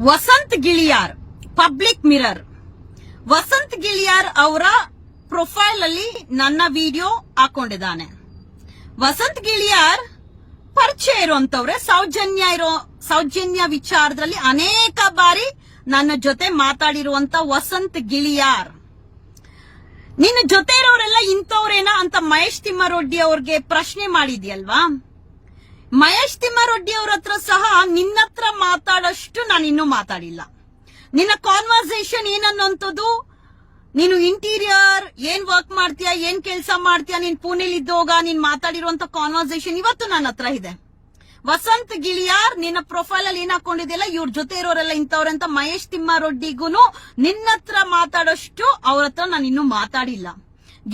Vasant Giliyar Public Mirror Vasanth Giliyar ಅವರ profile ಅಲ್ಲಿ ನನ್ನ ವಿಡಿಯೋ ಹಾಕೊಂಡಿದ್ದಾನೆ. ವಸಂತ್ ಗಿಳಿಯಾರ್ ಪರಿಚಯ ಇರುವಂತವ್ರೆ, ಸೌಜನ್ಯ ಇರೋ, ಸೌಜನ್ಯ ವಿಚಾರದಲ್ಲಿ ಅನೇಕ ಬಾರಿ ನನ್ನ ಜೊತೆ ಮಾತಾಡಿರುವಂತ ವಸಂತ್ ಗಿಳಿಯಾರ್. ನಿನ್ನ ಜೊತೆ ಇರೋರೆಲ್ಲ ಇಂಥವ್ರೇನಾ ಅಂತ ಮಹೇಶ್ ತಿಮ್ಮರೊಡ್ಡಿ ಅವ್ರಿಗೆ ಪ್ರಶ್ನೆ ಮಾಡಿದ್ಯಲ್ವಾ? ಮಹೇಶ್ ತಿಮ್ಮಾರೆಡ್ಡಿ ಅವ್ರ ಹತ್ರ ಸಹ ನಿನ್ನ ಹತ್ರ ಮಾತಾಡಷ್ಟು ನಾನು ಇನ್ನೂ ಮಾತಾಡಿಲ್ಲ. ನಿನ್ನ ಕಾನ್ವರ್ಸೇಷನ್ ಏನನ್ನೋಂಥದ್ದು ನೀನು ಇಂಟೀರಿಯರ್ ಏನ್ ವರ್ಕ್ ಮಾಡ್ತೀಯಾ, ಏನ್ ಕೆಲಸ ಮಾಡ್ತೀಯಾ, ನೀನ್ ಪುಣೆಲಿ ಇದ್ದೋಗ, ನೀನ್ ಮಾತಾಡಿರುವಂತ ಕಾನ್ವರ್ಸೇಷನ್ ಇವತ್ತು ನನ್ನ ಹತ್ರ ಇದೆ. ವಸಂತ್ ಗಿಳಿಯಾರ್ ನಿನ್ನ ಪ್ರೊಫೈಲ್ ಅಲ್ಲಿ ಏನ್ ಇವ್ರ ಜೊತೆ ಇರೋರೆಲ್ಲ ಇಂಥವ್ರಂತ ಮಹೇಶ್ ತಿಮ್ಮಾರೊಡ್ಡಿಗೂನು ನಿನ್ನ ಹತ್ರ ಮಾತಾಡೋಷ್ಟು ಅವ್ರ ಹತ್ರ ನಾನು ಇನ್ನೂ ಮಾತಾಡಿಲ್ಲ.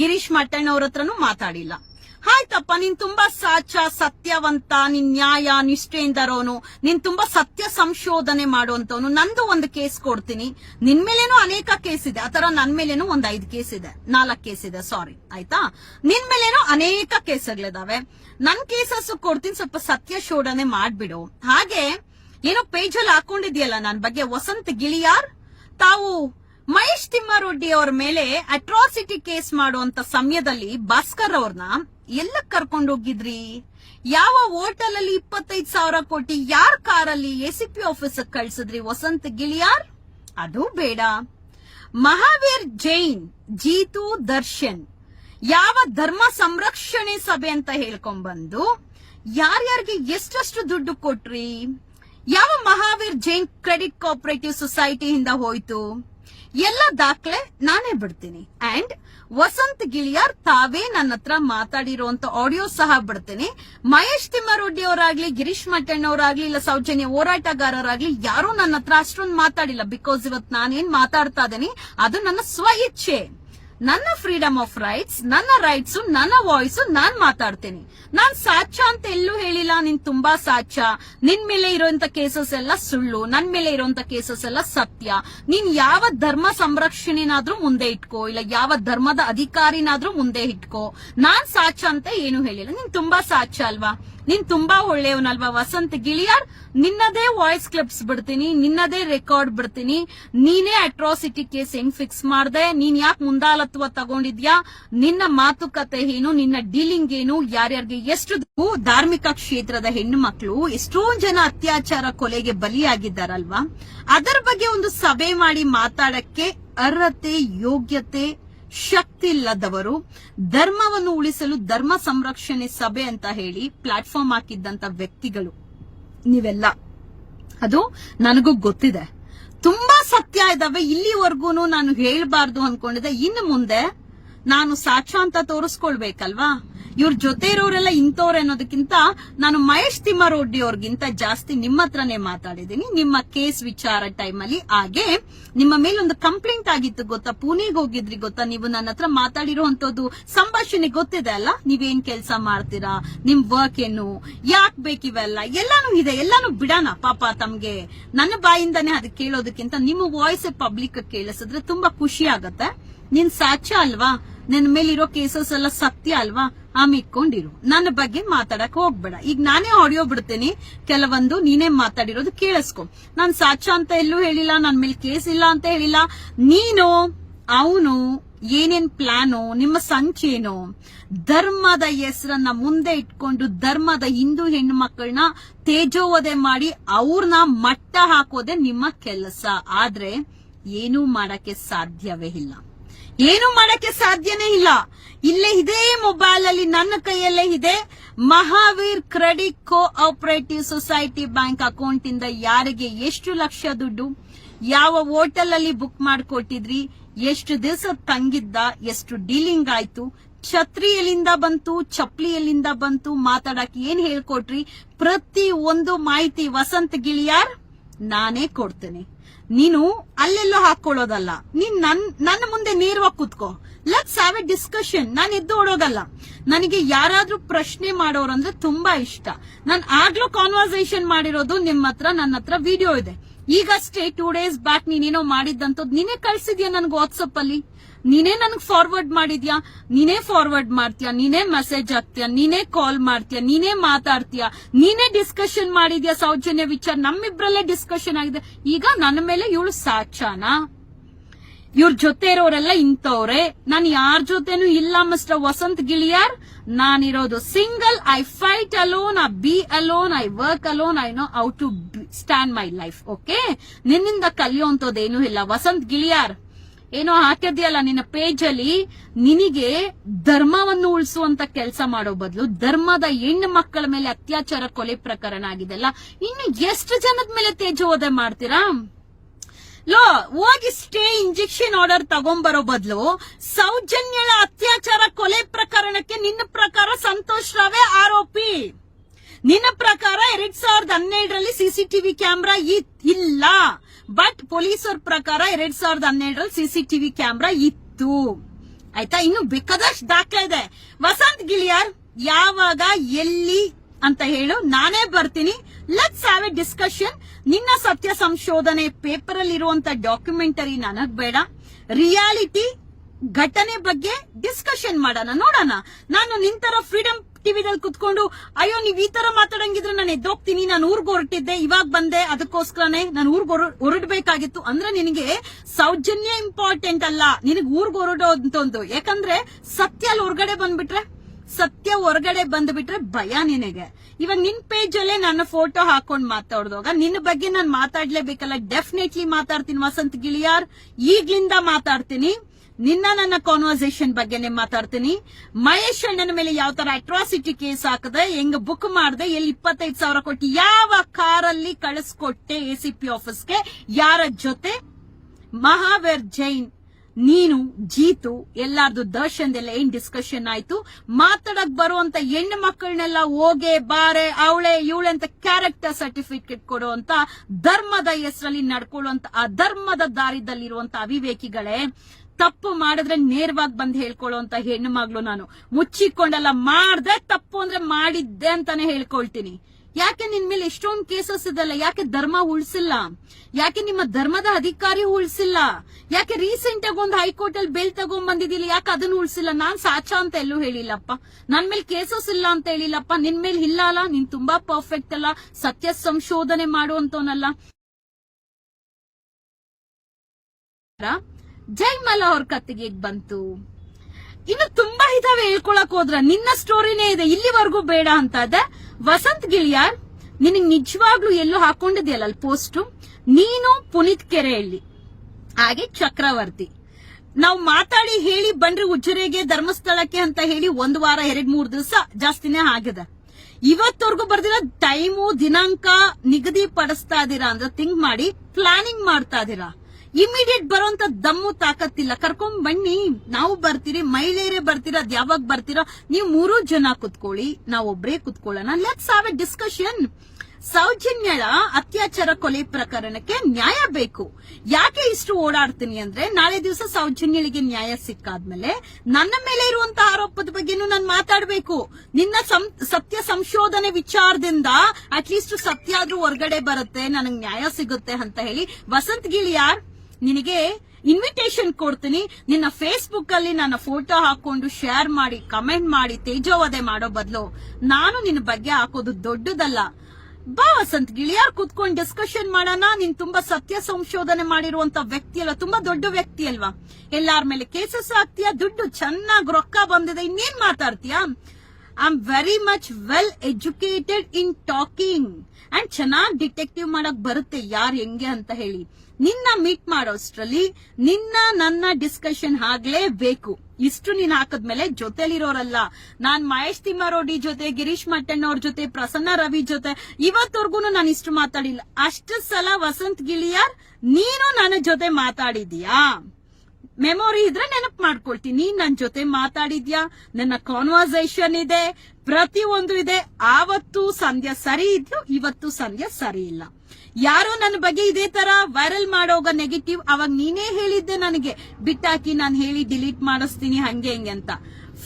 ಗಿರೀಶ್ ಮಟ್ಟಣ್ಣ ಅವ್ರ ಹತ್ರನೂ ಮಾತಾಡಿಲ್ಲ. ಆಯ್ತಪ್ಪ ನೀನ್ ತುಂಬಾ ಸಾಚ, ಸತ್ಯವಂತ, ನಿನ್ ನ್ಯಾಯ, ನಿಷ್ಠೆಯಿಂದ ಇರೋನು. ನೀನ್ ತುಂಬಾ ಸತ್ಯ ಸಂಶೋಧನೆ ಮಾಡುವಂತವನು ನಂದು ಒಂದು ಕೇಸ್ ಕೊಡ್ತೀನಿ. ನಿನ್ ಮೇಲೇನು ಅನೇಕ ಕೇಸ್ ಇದೆ. ಆತರ ನನ್ ಮೇಲೇನು ಒಂದ್ ಐದು ಕೇಸ್ ಇದೆ. ನಾಲ್ಕ್ ಕೇಸ್ ಇದೆ. ಸಾರಿ ಆಯ್ತಾ? ನಿನ್ ಮೇಲೇನು ಅನೇಕ ಕೇಸ್ಗಳಿದಾವೆ ನನ್ ಕೇಸಸ್ ಕೊಡ್ತೀನಿ. ಸ್ವಲ್ಪ ಸತ್ಯ ಶೋಧನೆ ಮಾಡ್ಬಿಡು. ಹಾಗೆ, ಏನೋ ಪೇಜ್ ಅಲ್ಲಿ ಹಾಕೊಂಡಿದ್ಯಲ್ಲ ನನ್ ಬಗ್ಗೆ? ವಸಂತ್ ಗಿಳಿಯಾರ್? ತಾವು ಮಹೇಶ್ ತಿಮ್ಮಾರೆಡ್ಡಿ ಅವ್ರ ಮೇಲೆ ಅಟ್ರಾಸಿಟಿ ಕೇಸ್ ಮಾಡುವಂತ ಸಮಯದಲ್ಲಿ ಭಾಸ್ಕರ್ ಅವ್ರನ್ನ ಎಲ್ಲ ಕರ್ಕೊಂಡು ಹೋಗಿದ್ರಿ? ಯಾವ ಹೋಟೆಲ್ ಅಲ್ಲಿ ಇಪ್ಪತ್ತೈದು ಸಾವಿರ ಕೋಟಿ, ಯಾರ ಕಾರಲ್ಲಿ ಎಸಿಪಿ ಆಫೀಸ್ ಕಳ್ಸಿದ್ರಿ ವಸಂತ್ ಗಿಳಿಯಾರ್? ಅದು ಬೇಡ. ಮಹಾವೀರ್ ಜೈನ್, ಜೀತು ದರ್ಶನ್, ಯಾವ ಧರ್ಮ ಸಂರಕ್ಷಣೆ ಸಭೆ ಅಂತ ಹೇಳ್ಕೊಂಡ್ಬಂದು ಯಾರ್ಯಾರಿಗೆ ಎಷ್ಟು ದುಡ್ಡು ಕೊಟ್ರಿ? ಯಾವ ಮಹಾವೀರ್ ಜೈನ್ ಕ್ರೆಡಿಟ್ ಕೋಆಪರೇಟಿವ್ ಸೊಸೈಟಿಯಿಂದ ಹೋಯ್ತು? ಎಲ್ಲ ದಾಖಲೆ ನಾನೇ ಬಿಡ್ತೀನಿ. ಅಂಡ್ ವಸಂತ್ ಗಿಳಿಯಾರ್ ತಾವೇ ನನ್ನ ಹತ್ರ ಮಾತಾಡಿರುವಂತ ಆಡಿಯೋ ಸಹ ಬಿಡ್ತೇನೆ ಮಹೇಶ್ ತಿಮ್ಮಾರೆಡ್ಡಿ ಅವರಾಗ್ಲಿ, ಗಿರೀಶ್ ಮಟ್ಟಣ್ಣವರಾಗ್ಲಿ ಇಲ್ಲ ಸೌಜನ್ಯ ಹೋರಾಟಗಾರರಾಗ್ಲಿ, ಯಾರು ನನ್ನ ಹತ್ರ ಅಷ್ಟೊಂದು ಮಾತಾಡಿಲ್ಲ. ಬಿಕಾಸ್ ಇವತ್ ನಾನೇನ್ ಮಾತಾಡ್ತಾ ಇದ್ದೀನಿ, ಅದು ನನ್ನ ಸ್ವ ಇಚ್ಛೆ ನನ್ನ ಫ್ರೀಡಮ್ ಆಫ್ ರೈಟ್ಸ್ ನನ್ನ ರೈಟ್ಸ್ ನನ್ನ ವಾಯ್ಸ್ ನಾನ್ ಮಾತಾಡ್ತೀನಿ. ನಾನ್ ಸಾಚ ಅಂತ ಎಲ್ಲೂ ಹೇಳಿಲ್ಲ, ನೀನ್ ತುಂಬಾ ಸಾಚ ನಿನ್ ಮೇಲೆ ಇರುವಂತ ಕೇಸಸ್ ಎಲ್ಲ ಸುಳ್ಳು, ನನ್ ಮೇಲೆ ಇರುವಂತ ಕೇಸಸ್ ಎಲ್ಲ ಸತ್ಯ. ನೀನ್ ಯಾವ ಧರ್ಮ ಸಂರಕ್ಷಣೆನಾದ್ರೂ ಮುಂದೆ ಇಟ್ಕೋ, ಇಲ್ಲ ಯಾವ ಧರ್ಮದ ಅಧಿಕಾರಿನಾದ್ರೂ ಮುಂದೆ ಇಟ್ಕೋ. ನಾನ್ ಸಾಚ ಅಂತ ಏನು ಹೇಳಿಲ್ಲ, ನೀನ್ ತುಂಬಾ ಸಾಚ ಅಲ್ವಾ? ನೀನ್ ತುಂಬಾ ಒಳ್ಳೆಯವನಲ್ವಾ, ವಸಂತ್ ಗಿಳಿಯಾರ್? ನಿನ್ನದೇ ವಾಯ್ಸ್ ಕ್ಲಿಪ್ಸ್ ಬಿಡ್ತೀನಿ, ನಿನ್ನದೇ ರೆಕಾರ್ಡ್ ಬಿಡ್ತೀನಿ. ನೀನೇ ಅಟ್ರಾಸಿಟಿ ಕೇಸ್ ಹೆಂಗ್ ಫಿಕ್ಸ್ ಮಾಡ್ದೆ? ನೀನ್ ಯಾಕೆ ಮುಂದಾಲತ್ವ ತಗೊಂಡಿದ್ಯಾ? ನಿನ್ನ ಮಾತುಕತೆ ಏನು, ನಿನ್ನ ಡೀಲಿಂಗ್ ಏನು? ಯಾರ್ಯಾರಿಗೆ ಎಷ್ಟು ಧಾರ್ಮಿಕ ಕ್ಷೇತ್ರದ ಹೆಣ್ಣು ಮಕ್ಕಳು ಎಷ್ಟೊಂದ್ ಜನ ಅತ್ಯಾಚಾರ ಕೊಲೆಗೆ ಬಲಿಯಾಗಿದ್ದಾರಲ್ವಾ? ಅದರ ಬಗ್ಗೆ ಒಂದು ಸಭೆ ಮಾಡಿ ಮಾತಾಡಕ್ಕೆ ಅರ್ಹತೆ, ಯೋಗ್ಯತೆ ಶಕ್ತಿ ಇಲ್ಲದವರು ಧರ್ಮವನ್ನು ಉಳಿಸಲು ಧರ್ಮ ಸಂರಕ್ಷಣೆ ಸಭೆ ಅಂತ ಹೇಳಿ ಪ್ಲಾಟ್ಫಾರ್ಮ್ ಹಾಕಿದ್ದಂತ ವ್ಯಕ್ತಿಗಳು ನೀವೆಲ್ಲ. ಅದು ನನಗೂ ಗೊತ್ತಿದೆ. ತುಂಬಾ ಸತ್ಯ ಇದಾವೆ. ಇಲ್ಲಿವರೆಗೂ ನಾನು ಹೇಳ್ಬಾರ್ದು ಅನ್ಕೊಂಡಿದ್ದೆ ಇನ್ನು ಮುಂದೆ ನಾನು ಸಾಕ್ಷ ಅಂತ ತೋರಿಸ್ಕೊಳ್ಬೇಕಲ್ವಾ? ಇವ್ರ ಜೊತೆ ಇರೋರೆಲ್ಲ ಇಂಥವ್ರು ಅನ್ನೋದಕ್ಕಿಂತ ನಾನು ಮಹೇಶ್ ತಿಮ್ಮರೊಡ್ಡಿ ಅವ್ರಿಗಿಂತ ಜಾಸ್ತಿ ನಿಮ್ಮ ಹತ್ರನೇ ಮಾತಾಡಿದ್ದೀನಿ. ನಿಮ್ಮ ಕೇಸ್ ವಿಚಾರ ಟೈಮಲ್ಲಿ ಹಾಗೆ ನಿಮ್ಮ ಮೇಲೆ ಒಂದು ಕಂಪ್ಲೇಂಟ್ ಆಗಿತ್ತು ಗೊತ್ತಾ? ಪುಣೆಗೆ ಹೋಗಿದ್ರಿ ಗೊತ್ತಾ? ನೀವು ನನ್ನ ಹತ್ರ ಮಾತಾಡಿರುವಂತದ್ದು ಸಂಭಾಷಣೆ ಗೊತ್ತಿದೆ ಅಲ್ಲ? ನೀವೇನ್ ಕೆಲಸ ಮಾಡ್ತೀರಾ? ನಿಮ್ ವರ್ಕ್ ಏನು? ಯಾಕ್ ಬೇಕಿವೆಲ್ಲ? ಎಲ್ಲಾನು ಇದೆ. ಎಲ್ಲಾನು ಬಿಡೋಣ ಪಾಪ ತಮ್ಗೆ. ನನ್ನ ಬಾಯಿಂದಾನೇ ಅದು ಕೇಳೋದಕ್ಕಿಂತ ನಿಮ್ಮ ವಾಯ್ಸ್ ಪಬ್ಲಿಕ್ ಕೇಳಿಸಿದ್ರೆ ತುಂಬಾ ಖುಷಿ ಆಗತ್ತೆ. ನಿನ್ ಸಾಚ ಅಲ್ವಾ? ನಿನ್ ಮೇಲಿರೋ ಕೇಸಸ್ ಎಲ್ಲ ಸತ್ಯ ಅಲ್ವಾ? ಆಮಿಟ್ಕೊಂಡಿರು ನನ್ನ ಬಗ್ಗೆ ಮಾತಾಡಕ್ ಹೋಗ್ಬೇಡ. ಈಗ ನಾನೇ ಆಡಿಯೋ ಬಿಡ್ತೇನೆ. ಕೆಲವೊಂದು ನೀನೇ ಮಾತಾಡಿರೋದು ಕೇಳಿಸ್ಕೊ. ನಾನ್ ಸಾಚ ಅಂತ ಎಲ್ಲೂ ಹೇಳಿಲ್ಲ, ನನ್ ಮೇಲೆ ಕೇಸ್ ಇಲ್ಲ ಅಂತ ಹೇಳಿಲ್ಲ. ನೀನು, ಅವನು ಏನೇನ್ ಪ್ಲಾನು, ನಿಮ್ಮ ಸಂಖ್ಯೆನೋ, ಧರ್ಮದ ಹೆಸರನ್ನ ಮುಂದೆ ಇಟ್ಕೊಂಡು ಧರ್ಮದ ಹಿಂದೂ ಹೆಣ್ಣು ಮಕ್ಕಳನ್ನ ತೇಜೋವದೆ ಮಾಡಿ ಅವ್ರನ್ನ ಮಟ್ಟ ಹಾಕೋದೆ ನಿಮ್ಮ ಕೆಲಸ. ಆದ್ರೆ ಏನೂ ಮಾಡಕ್ಕೆ ಸಾಧ್ಯವೇ ಇಲ್ಲ. ಏನು ಮಾಡಕ್ಕೆ ಸಾಧ್ಯನೇ ಇಲ್ಲ. ಇಲ್ಲೇ ಇದೇ ಮೊಬೈಲ್ ಅಲ್ಲಿ ನನ್ನ ಕೈಯಲ್ಲೇ ಇದೆ. Mahaveer credit cooperative society bank account ಇಂದ ಯಾರಿಗೆ ಎಷ್ಟು ಲಕ್ಷ ದುಡ್ಡು, ಯಾವ ಹೋಟೆಲ್ ಅಲ್ಲಿ ಬುಕ್ ಮಾಡಿಕೊಟ್ಟಿದ್ರಿ, ಎಷ್ಟು ದಿವಸ ತಂಗಿದ್ದ, ಎಷ್ಟು ಡೀಲಿಂಗ್ ಆಯ್ತು ಛತ್ರಿ ಎಲ್ಲಿಂದ ಬಂತು ಚಪ್ಲಿ ಎಲ್ಲಿಂದ ಬಂತು ಮಾತಾಡಕ್ ಏನ್ ಹೇಳ್ಕೊಟ್ರಿ? ಪ್ರತಿ ಒಂದು ಮಾಹಿತಿ ವಸಂತ್ ಗಿಳಿಯಾರ್ ನಾನೇ ಕೊಡ್ತೇನೆ. ನೀನು ಅಲ್ಲೆಲ್ಲೋ ಹಾಕೊಳ್ಳೋದಲ್ಲ ನೀನ್ ನನ್, ನನ್ನ ಮುಂದೆ ನೇರವಾಗಿ ಕೂತ್ಕೋ. ಲೆಟ್ಸ್ ಹ್ಯಾವ್ ಎ ಡಿಸ್ಕಷನ್ ನಾನು ಎದ್ದು ಓಡೋಗಲ್ಲ ನನಗೆ ಯಾರಾದ್ರೂ ಪ್ರಶ್ನೆ ಮಾಡೋರಂದ್ರೆ ತುಂಬಾ ಇಷ್ಟ. ನಾನು ಆಗ್ಲೂ ಕಾನ್ವರ್ಸೇಷನ್ ಮಾಡಿರೋದು ನಿಮ್ಮ ಹತ್ರ ನನ್ನ ಹತ್ರ ವಿಡಿಯೋ ಇದೆ. ಈಗಷ್ಟೇ ಟೂ ಡೇಸ್ ಬ್ಯಾಕ್ ನೀನೇನೋ ಮಾಡಿದ್ದಂತದ್ ನೀನೇ ಕಳ್ಸಿದ್ಯಾ ನನ್ಗೆ ವಾಟ್ಸಪ್ ಅಲ್ಲಿ? ನೀನೇ ನನ್ಗೆ ಫಾರ್ವರ್ಡ್ ಮಾಡಿದ್ಯಾ? ನೀನೇ ಫಾರ್ವರ್ಡ್ ಮಾಡ್ತೀಯಾ? ನೀನೇ ಮೆಸೇಜ್ ಹಾಕ್ತೀಯ? ನೀನೇ ಕಾಲ್ ಮಾಡ್ತೀಯ? ನೀನೇ ಮಾತಾಡ್ತೀಯಾ? ನೀನೇ ಡಿಸ್ಕಷನ್ ಮಾಡಿದ್ಯಾ ಸೌಜನ್ಯ ವಿಚಾರ? ನಮ್ಮಿಬ್ರಲ್ಲೇ ಡಿಸ್ಕಷನ್ ಆಗಿದೆ. ಈಗ ನನ್ನ ಮೇಲೆ ಇವಳು ಸಾಚಾನಾ ಇವ್ರ ಜೊತೆ ಇರೋರೆಲ್ಲ ಇಂಥವ್ರೆ. ನಾನು ಯಾರ ಜೊತೆನೂ ಇಲ್ಲ, mister Vasanth Giliyar. ನಾನಿರೋದು single, I fight alone, I be alone, I work alone, I know how to stand my life, okay? ನಿನ್ನಿಂದ ಕಲಿಯುವಂತದ್ದೇನೂ ಇಲ್ಲ. ವಸಂತ್ ಗಿಳಿಯಾರ್, ಏನೋ ಹಾಕಿದ್ಯಲ್ಲ ನಿನ್ನ ಪೇಜ್ ಅಲ್ಲಿ ನಿನಗೆ ಧರ್ಮವನ್ನು ಉಳಿಸುವಂತ ಕೆಲಸ ಮಾಡೋ ಬದಲು ಧರ್ಮದ ಹೆಣ್ಣು ಮಕ್ಕಳ ಮೇಲೆ ಅತ್ಯಾಚಾರ ಕೊಲೆ ಪ್ರಕರಣ ಆಗಿದೆಲ್ಲ. ಇನ್ನು ಎಷ್ಟು ಜನದ ಮೇಲೆ ತೇಜೋವಧೆ ಮಾಡ್ತೀರಾ? ಲೋ, ಹೋಗಿ ಸ್ಟೇ ಇಂಜೆಕ್ಷನ್ ಆರ್ಡರ್ ತಗೊಂಬರೋ ಬದಲು ಸೌಜನ್ಯಳ ಅತ್ಯಾಚಾರ ಕೊಲೆ ಪ್ರಕರಣಕ್ಕೆ ನಿನ್ನ ಪ್ರಕಾರ ಸಂತೋಷ್ ರಾವೇ ಆರೋಪಿ. ನಿನ್ನ ಪ್ರಕಾರ ಎರಡ್ ಸಾವಿರದ ಹನ್ನೆರಡರಲ್ಲಿ ಸಿಸಿಟಿವಿ ಕ್ಯಾಮ್ರಾ ಇಲ್ಲ. ಬಟ್ ಪೊಲೀಸರ ಪ್ರಕಾರ ಎರಡ್ ಸಾವಿರದ ಹನ್ನೆರಡರಲ್ಲಿ ಸಿಸಿಟಿವಿ ಕ್ಯಾಮ್ರಾ ಇತ್ತು. ಆಯ್ತಾ? ಇನ್ನು ಬೇಕಾದಷ್ಟು ದಾಖಲೆ ಇದೆ. ವಸಂತ್ ಗಿಳಿಯಾರ್ ಯಾವಾಗ, ಎಲ್ಲಿ ಅಂತ ಹೇಳು. ನಾನೇ ಬರ್ತೀನಿ. ಲೆಟ್ಸ್ ಹ್ಯಾವ್ ಎ ಡಿಸ್ಕಷನ್ ನಿನ್ನ ಸತ್ಯ ಸಂಶೋಧನೆ ಪೇಪರ್ ಅಲ್ಲಿ ಇರುವಂತ ಡಾಕ್ಯುಮೆಂಟರಿ ನನಗ್ ಬೇಡ. ರಿಯಾಲಿಟಿ ಘಟನೆ ಬಗ್ಗೆ ಡಿಸ್ಕಷನ್ ಮಾಡೋಣ. ನೋಡೋಣ. ನಾನು ನಿಂತರ ಫ್ರೀಡಮ್ ಟಿವಿದಲ್ಲಿ ಕುತ್ಕೊಂಡು, ಅಯ್ಯೋ, ನೀವ್ ಈ ತರ ಮಾತಾಡಂಗಿದ್ರೆ ನಾನು ಎದ್ದೋಗ್ತೀನಿ. ನಾನು ಊರ್ಗ್ ಹೊರಟಿದ್ದೆ. ಇವಾಗ ಬಂದೆ. ಅದಕ್ಕೋಸ್ಕರನೇ ನಾನು ಊರ್ಗ್ ಹೊರಡ್ಬೇಕಾಗಿತ್ತು. ಅಂದ್ರೆ ನಿನಗೆ ಸೌಜನ್ಯ ಇಂಪಾರ್ಟೆಂಟ್ ಅಲ್ಲ. ನಿನಗೆ ಊರ್ಗ್ ಹೊರಡೋಂತೊಂದು. ಯಾಕಂದ್ರೆ ಸತ್ಯ ಅಲ್ಲಿ ಹೊರಗಡೆ ಬಂದ್ಬಿಟ್ರೆ ಸತ್ಯ ಹೊರಗಡೆ ಬಂದ್ಬಿಟ್ರೆ ಭಯ ನಿನಗೆ. ಇವಾಗ ನಿನ್ ಪೇಜ್ ಅಲ್ಲೇ ನನ್ನ ಫೋಟೋ ಹಾಕೊಂಡ್ ಮಾತಾಡ್ದಾಗ ನಿನ್ನ ಬಗ್ಗೆ ನಾನು ಮಾತಾಡ್ಲೇಬೇಕಲ್ಲ ಡೆಫಿನೆಟ್ಲಿ ಮಾತಾಡ್ತೀನಿ ವಸಂತ್ ಗಿಳಿಯಾರ್. ಈಗ್ಲಿಂದ ಮಾತಾಡ್ತೀನಿ. ನಿನ್ನ ನನ್ನ ಕಾನ್ವರ್ಸೇಷನ್ ಬಗ್ಗೆನೇ ಮಾತಾಡ್ತೀನಿ. ಮಹೇಶ್ ಅಣ್ಣನ ಮೇಲೆ ಯಾವ ತರ ಅಟ್ರಾಸಿಟಿ ಕೇಸ್ ಹಾಕದೆ, ಹೆಂಗ್ ಬುಕ್ ಮಾಡ್ದೆ, ಎಲ್ಲಿ ಇಪ್ಪತ್ತೈದು ಸಾವಿರ ಕೊಟ್ಟು ಯಾವ ಕಾರಲ್ಲಿ ಕಳಿಸ್ಕೊಟ್ಟೆ ಎ ಸಿ ಪಿ ಆಫೀಸ್ಗೆ ಯಾರ ಜೊತೆ? ಮಹಾವೀರ್ ಜೈನ್. ನೀನು, ಜೀತು, ಎಲ್ಲಾರ್ದು ದರ್ಶನ್ದೆಲ್ಲ ಏನ್ ಡಿಸ್ಕಷನ್ ಆಯ್ತು? ಮಾತಾಡಕ್ ಬರುವಂತ ಹೆಣ್ಣು ಮಕ್ಕಳನ್ನೆಲ್ಲ ಹೋಗೆ, ಬಾರೆ, ಅವಳೆ, ಇವಳೆ ಅಂತ ಕ್ಯಾರೆಕ್ಟರ್ ಸರ್ಟಿಫಿಕೇಟ್ ಕೊಡುವಂತ ಧರ್ಮದ ಹೆಸರಲ್ಲಿ ನಡ್ಕೊಳ್ಳುವಂತ ಅಧರ್ಮದ ದಾರಿದಲ್ಲಿರುವಂತ ಅವಿವೇಕಿಗಳೇ, ತಪ್ಪು ಮಾಡಿದ್ರೆ ನೇರವಾಗಿ ಬಂದು ಹೇಳ್ಕೊಳ್ಳುವಂತ ಹೆಣ್ಣು ಮಗಳು ನಾನು. ಮುಚ್ಚಿಕೊಂಡೆಲ್ಲ ಮಾಡ್ದೆ ತಪ್ಪು ಅಂದ್ರೆ ಮಾಡಿದ್ದೆ ಅಂತಾನೆ ಹೇಳ್ಕೊಳ್ತೀನಿ. ಯಾಕೆ ನಿನ್ ಮೇಲೆ ಎಷ್ಟೊಂದು ಕೇಸಸ್ ಇದಲ್ಲ ಯಾಕೆ ಧರ್ಮ ಉಳಿಸಿಲ್ಲ? ಯಾಕೆ ನಿಮ್ಮ ಧರ್ಮದ ಅಧಿಕಾರಿ ಉಳಿಸಿಲ್ಲ? ಯಾಕೆ ರೀಸೆಂಟ್ ಆಗಿ ಒಂದು ಹೈಕೋರ್ಟ್ ಅಲ್ಲಿ ಬೇಲ್ ತಗೊಂಡ್ ಬಂದಿದ್ದಿಲ್ಲ ಯಾಕೆ ಅದನ್ನ ಉಳಿಸಿಲ್ಲ? ನಾನ್ ಸಾಚಾ ಅಂತ ಎಲ್ಲೂ ಹೇಳಿಲ್ಲಪ್ಪ. ನನ್ ಮೇಲೆ ಕೇಸಸ್ ಇಲ್ಲ ಅಂತ ಹೇಳಿಲ್ಲಪ್ಪ. ನಿನ್ ಮೇಲೆ ಇಲ್ಲ ಅಲ್ಲ? ನೀನ್ ತುಂಬಾ ಪರ್ಫೆಕ್ಟ್ ಅಲ್ಲ. ಸತ್ಯ ಸಂಶೋಧನೆ ಮಾಡುವಂತವನಲ್ಲ ಜೈಮಲ ಅವ್ರ ಕತ್ತಿಗೆ ಬಂತು? ಇನ್ನು ತುಂಬಾ ಇದಾವೆ ಹೇಳ್ಕೊಳಕ್ ಹೋದ್ರ? ನಿನ್ನ ಸ್ಟೋರಿನೇ ಇದೆ. ಇಲ್ಲಿವರೆಗೂ ಬೇಡ ಅಂತ ಇದೆ ವಸಂತ್ ಗಿಳಿಯಾರ್, ನಿನಗ್ ನಿಜವಾಗ್ಲೂ ಎಲ್ಲೋ ಹಾಕೊಂಡಿದ್ಯಲ್ಲ ಅಲ್ಲಿ ಪೋಸ್ಟ್ ನೀನು ಪುನೀತ್ ಕೆರೆಹಳ್ಳಿ ಹಾಗೆ ಚಕ್ರವರ್ತಿ. ನಾವು ಮಾತಾಡಿ ಹೇಳಿ ಬಂಡ್ರಿ ಉಜ್ಜರೆಗೆ ಧರ್ಮಸ್ಥಳಕ್ಕೆ ಅಂತ ಹೇಳಿ ಒಂದ್ ವಾರ, ಎರಡ್ ಮೂರ್ ದಿವಸ ಜಾಸ್ತಿನೇ ಆಗಿದೆ. ಇವತ್ತವರೆಗೂ ಬರ್ದಿರೋ ಟೈಮು, ದಿನಾಂಕ ನಿಗದಿ ಪಡಿಸ್ತಾ ಇದೀರಾ ಅಂದ್ರೆ ಥಿಂಕ್ ಮಾಡಿ ಪ್ಲಾನಿಂಗ್ ಮಾಡ್ತಾ ಇದೀರಾ? ಇಮಿಡಿಯೇಟ್ ಬರೋಂತ ದಮ್ಮು ತಾಕತ್ತಿಲ್ಲ. ಕರ್ಕೊಂಡ್ ಬನ್ನಿ, ನಾವು ಬರ್ತೀರಿ, ಮಹಿಳೆಯರೇ ಬರ್ತೀರಾ, ಅದ್ ಯಾವಾಗ ಬರ್ತೀರಾ, ನೀವು ಮೂರು ಜನ ಕುತ್ಕೊಳ್ಳಿ ಒಬ್ರೇ ಕುತ್ಕೊಳ್ಳೋಣ. ಲೆಟ್ಸ್ ಹಾವ್ ಎ ಡಿಸ್ಕಷನ್ ಸೌಜನ್ಯಳ ಅತ್ಯಾಚಾರ ಕೊಲೆ ಪ್ರಕರಣಕ್ಕೆ ನ್ಯಾಯ ಬೇಕು. ಯಾಕೆ ಇಷ್ಟು ಓಡಾಡ್ತೀನಿ ಅಂದ್ರೆ, ನಾಳೆ ದಿವಸ ಸೌಜನ್ಯಳಿಗೆ ನ್ಯಾಯ ಸಿಕ್ಕಾದ್ಮೇಲೆ ನನ್ನ ಮೇಲೆ ಇರುವಂತಹ ಆರೋಪದ ಬಗ್ಗೆನೂ ನಾನು ಮಾತಾಡಬೇಕು. ನಿನ್ನ ಸತ್ಯ ಸಂಶೋಧನೆ ವಿಚಾರದಿಂದ ಅಟ್ಲೀಸ್ಟ್ ಸತ್ಯ ಆದ್ರೂ ಹೊರಗಡೆ ಬರುತ್ತೆ, ನನಗೆ ನ್ಯಾಯ ಸಿಗುತ್ತೆ ಅಂತ ಹೇಳಿ. ವಸಂತ್ ಗಿಳಿಯಾರ್ ನಿನಗೆ ಇನ್ವಿಟೇಷನ್ ಕೊಡ್ತೀನಿ. ನಿನ್ನ ಫೇಸ್ಬುಕ್ ಅಲ್ಲಿ ನನ್ನ ಫೋಟೋ ಹಾಕೊಂಡು ಶೇರ್ ಮಾಡಿ ಕಮೆಂಟ್ ಮಾಡಿ, ತೇಜೋವಧೆ ಮಾಡೋ ಬದಲು. ನಾನು ನಿನ್ನ ಬಗ್ಗೆ ಹಾಕೋದು ದೊಡ್ಡದಲ್ಲ. ಬಾ ವಸಂತ್, ಗಿಳಿಯಾರ್ ಕೂತ್ಕೊಂಡು ಡಿಸ್ಕಷನ್ ಮಾಡೋಣ. ನೀನ್ ತುಂಬಾ ಸತ್ಯ ಸಂಶೋಧನೆ ಮಾಡಿರುವಂತ ವ್ಯಕ್ತಿ ಅಲ್ವಾ? ತುಂಬಾ ದೊಡ್ಡ ವ್ಯಕ್ತಿ ಅಲ್ವಾ? ಎಲ್ಲಾರ ಮೇಲೆ ಕೇಸಸ್ ಆಗ್ತೀಯಾ? ದುಡ್ಡು ಚೆನ್ನಾಗಿ ರೊಕ್ಕ ಬಂದಿದೆ. ಇನ್ನೇನ್ ಮಾತಾಡ್ತೀಯಾ? I am very much well educated in talking and ಚೆನ್ನಾಗಿ ಡಿಟೆಕ್ಟಿವ್ ಮಾಡಕ್ ಬರುತ್ತೆ ಯಾರು ಹೆಂಗೆ ಅಂತ ಹೇಳಿ. ನಿನ್ನ ಮೀಟ್ ಮಾಡೋಷ್ಟ್ರಲ್ಲಿ ನಿನ್ನ ನನ್ನ ಡಿಸ್ಕಷನ್ ಆಗ್ಲೇಬೇಕು ಇಷ್ಟು ನೀನ್ ಹಾಕದ್ಮೇಲೆ ಜೊತೆಲಿರೋರಲ್ಲ. ನಾನ್ ಮಹೇಶ್ ತಿಮ್ಮಾರೋಡಿ ಜೊತೆ, ಗಿರೀಶ್ ಮಟ್ಟಣ್ಣ ಅವ್ರ ಜೊತೆ, ಪ್ರಸನ್ನ ರವಿ ಜೊತೆ ಇವತ್ತವರೆಗೂ ನಾನು ಇಷ್ಟು ಮಾತಾಡಿಲ್ಲ. ಅಷ್ಟು ಸಲ ವಸಂತ್ ಗಿಳಿಯಾರ್, ನೀನು ನನ್ನ ಜೊತೆ ಮಾತಾಡಿದ್ಯಾ ಮೆಮೊರಿ ಇದ್ರೆ ನೆನಪು ಮಾಡ್ಕೊಳ್ತೀನಿ ನೀನ್ ನನ್ ಜೊತೆ ಮಾತಾಡಿದ್ಯಾ? ನನ್ನ ಕಾನ್ವರ್ಸೇಷನ್ ಇದೆ. ಪ್ರತಿ ಒಂದು ಇದೆ. ಆವತ್ತು ಸಂಧ್ಯ ಸರಿ ಇದ್ಲು ಇವತ್ತು ಸಂಧ್ಯ ಸರಿ ಇಲ್ಲ. ಯಾರೋ ನನ್ನ ಬಗ್ಗೆ ಇದೇ ತರ ವೈರಲ್ ಮಾಡೋಗ ನೆಗೆಟಿವ್ ಅವಾಗ ನೀನೇ ಹೇಳಿದ್ದೆ ನನಗೆ. ಬಿಟ್ಟಾಕಿ ನಾನು ಹೇಳಿ ಡಿಲೀಟ್ ಮಾಡಿಸ್ತೀನಿ ಹಂಗೆ ಹಿಂಗೆ ಅಂತ.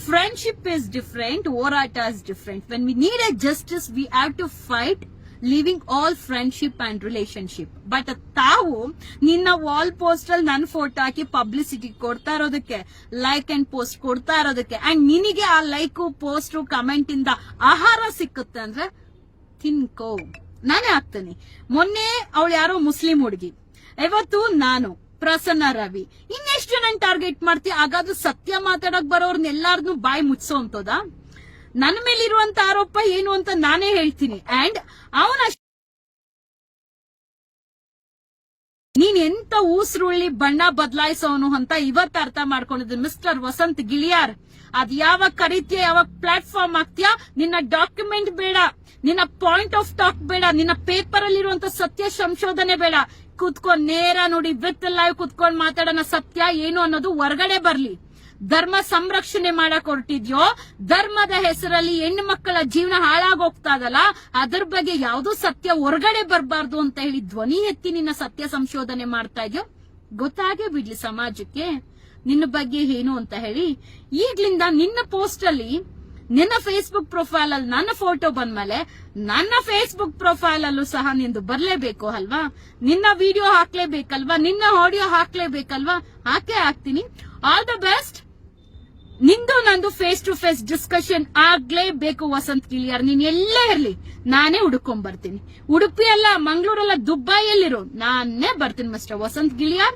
ಫ್ರೆಂಡ್ಶಿಪ್ ಇಸ್ ಡಿಫ್ರೆಂಟ್ ಹೋರಾಟ is different when we need a justice we have to fight living all friendship and relationship but ತಾವು ನಿನ್ನ ವಾಲ್ ಪೋಸ್ಟ್ ಅಲ್ಲಿ ನನ್ನ ಫೋಟೋ ಹಾಕಿ ಪಬ್ಲಿಸಿಟಿ ಕೊಡ್ತಾ ಇರೋದಕ್ಕೆ ಲೈಕ್ ಅಂಡ್ ಪೋಸ್ಟ್ ಕೊಡ್ತಾ ಇರೋದಕ್ಕೆ ಅಂಡ್ ನಿನಗೆ ಆ ಲೈಕ್ ಪೋಸ್ಟ್ ಕಮೆಂಟ್ ಇಂದ ಆಹಾರ ಸಿಕ್ಕುತ್ತೆ ಅಂದ್ರೆ ತಿನ್ಕೋ. ನಾನೇ ಆಗ್ತೇನೆ. ಮೊನ್ನೆ ಅವಳು ಯಾರೋ ಮುಸ್ಲಿಂ ಹುಡುಗಿ. ಇವತ್ತು ನಾನು, ಪ್ರಸನ್ನ ರವಿ. ಇನ್ನೆಷ್ಟು ಜನ ಟಾರ್ಗೆಟ್ ಮಾಡ್ತೀಯ ಹಾಗಾದ್ರೂ ಸತ್ಯ ಮಾತಾಡಕ್ ಬರೋರ್ನ ಎಲ್ಲಾರ್ನು ಬಾಯಿ ಮುಚ್ಚೋ ಅಂತದ ನನ್ನ ಮೇಲಿರುವಂತ ಆರೋಪ ಏನು ಅಂತ ನಾನೇ ಹೇಳ್ತೀನಿ. ಅಂಡ್ ಅವನ ನೀನ್ ಎಂತ ಊಸ್ರುಳ್ಳಿ ಬಣ್ಣ ಬದಲಾಯಿಸೋನು ಅಂತ ಇವತ್ತು ಅರ್ಥ ಮಾಡ್ಕೊಂಡಿದ್ದೆ ಮಿಸ್ಟರ್ ವಸಂತ್ ಗಿಳಿಯಾರ್. ಅದ್ ಯಾವಾಗ ಕರೀತಿಯ, ಯಾವಾಗ ಪ್ಲಾಟ್ಫಾರ್ಮ್ ಆಗ್ತೀಯಾ ನಿನ್ನ ಡಾಕ್ಯುಮೆಂಟ್ ಬೇಡ. ನಿನ್ನ ಪಾಯಿಂಟ್ ಆಫ್ ಟಾಕ್ ಬೇಡ. ನಿನ್ನ ಪೇಪರ್ ಅಲ್ಲಿರುವಂತ ಸತ್ಯ ಸಂಶೋಧನೆ ಬೇಡ. ಕುತ್ಕೊಂಡ್ ನೇರ ನೋಡಿ ವಿತ್ ಲೈವ್ ಕುತ್ಕೊಂಡ್ ಮಾತಾಡೋಣ ಸತ್ಯ ಏನು ಅನ್ನೋದು ಹೊರಗಡೆ ಬರ್ಲಿ. ಧರ್ಮ ಸಂರಕ್ಷಣೆ ಮಾಡಕ್ ಹೊರಟಿದ್ಯೋ, ಧರ್ಮದ ಹೆಸರಲ್ಲಿ ಹೆಣ್ಣು ಮಕ್ಕಳ ಜೀವನ ಹಾಳಾಗೋಗ್ತಾ ಇದಲ್ಲ, ಅದ್ರ ಬಗ್ಗೆ ಯಾವ್ದು ಸತ್ಯ ಹೊರಗಡೆ ಬರಬಾರ್ದು ಅಂತ ಹೇಳಿ ಧ್ವನಿ ಎತ್ತಿ ನಿನ್ನ ಸತ್ಯ ಸಂಶೋಧನೆ ಮಾಡ್ತಾ ಇದೆಯೋ? ಗೊತ್ತಾಗೇ ಬಿಡ್ಲಿ ಸಮಾಜಕ್ಕೆ? ನಿನ್ನ ಬಗ್ಗೆ ಏನು ಅಂತ ಹೇಳಿ. ಈಗ್ಲಿಂದ ನಿನ್ನ ಪೋಸ್ಟ್ ಅಲ್ಲಿ, ನಿನ್ನ ಫೇಸ್ಬುಕ್ ಪ್ರೊಫೈಲ್ ಅಲ್ಲಿ ನನ್ನ ಫೋಟೋ ಬಂದ್ಮೇಲೆ, ನನ್ನ ಫೇಸ್ಬುಕ್ ಪ್ರೊಫೈಲ್ ಅಲ್ಲೂ ಸಹ ನಿಂದು ಬರ್ಲೇಬೇಕು ಅಲ್ವಾ? ನಿನ್ನ ವಿಡಿಯೋ ಹಾಕ್ಲೇಬೇಕಲ್ವಾ? ನಿನ್ನ ಆಡಿಯೋ ಹಾಕ್ಲೇಬೇಕಲ್ವಾ? ಹಾಕೇ ಹಾಕ್ತೀನಿ. ಆಲ್ ದ ಬೆಸ್ಟ್ ನಿಂದು ನಂದು ಫೇಸ್ ಟು ಫೇಸ್ ಡಿಸ್ಕಷನ್ ಆಗ್ಲೇಬೇಕು ವಸಂತ್ ಗಿಳಿಯಾರ್. ನೀನ್ ಎಲ್ಲೇ ಇರ್ಲಿ, ನಾನೇ ಹುಡುಕೊಂಡ್ ಬರ್ತೀನಿ ಉಡುಪಿ ಅಲ್ಲ ಮಂಗಳೂರಲ್ಲ ದುಬೈಯಲ್ಲಿರೋ, ನಾನೇ ಬರ್ತೀನಿ ಮಿಸ್ಟರ್ ವಸಂತ್ ಗಿಳಿಯಾರ್.